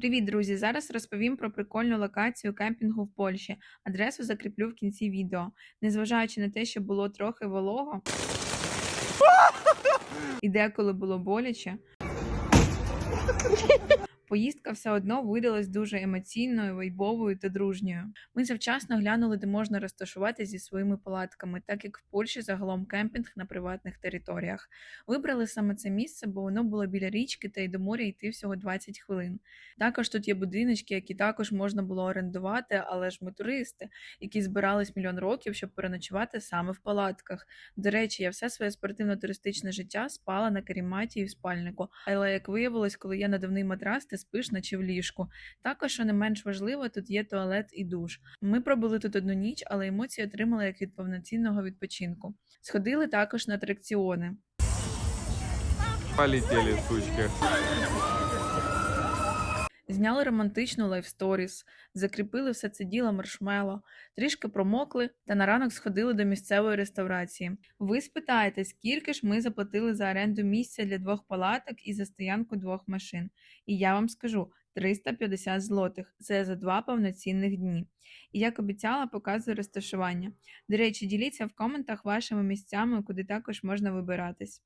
Привіт, друзі! Зараз розповім про прикольну локацію кемпінгу в Польщі. Адресу закріплю в кінці відео. Незважаючи на те, що було трохи волого, і деколи було боляче. Поїздка все одно видалась дуже емоційною, вайбовою та дружньою. Ми завчасно глянули, де можна розташувати зі своїми палатками, так як в Польщі загалом кемпінг на приватних територіях. Вибрали саме це місце, бо воно було біля річки та й до моря йти всього 20 хвилин. Також тут є будиночки, які також можна було орендувати, але ж ми туристи, які збирались мільйон років, щоб переночувати саме в палатках. До речі, я все своє спортивно-туристичне життя спала на каріматі і в спальнику. Але як виявилось, коли є надувний матрас, ти спиш наче в ліжку. Також, що не менш важливо, тут є туалет і душ. Ми пробули тут одну ніч, але емоції отримали як від повноцінного відпочинку. Сходили також на атракціони. Полетели, сучки. Зняли романтичну лайфсторіс, закріпили все це діло маршмело, трішки промокли та на ранок сходили до місцевої реставрації. Ви спитаєте, скільки ж ми заплатили за оренду місця для двох палаток і за стоянку двох машин. І я вам скажу 350 злотих. Це за два повноцінних дні. І як обіцяла, показую розташування. До речі, діліться в коментах вашими місцями, куди також можна вибиратись.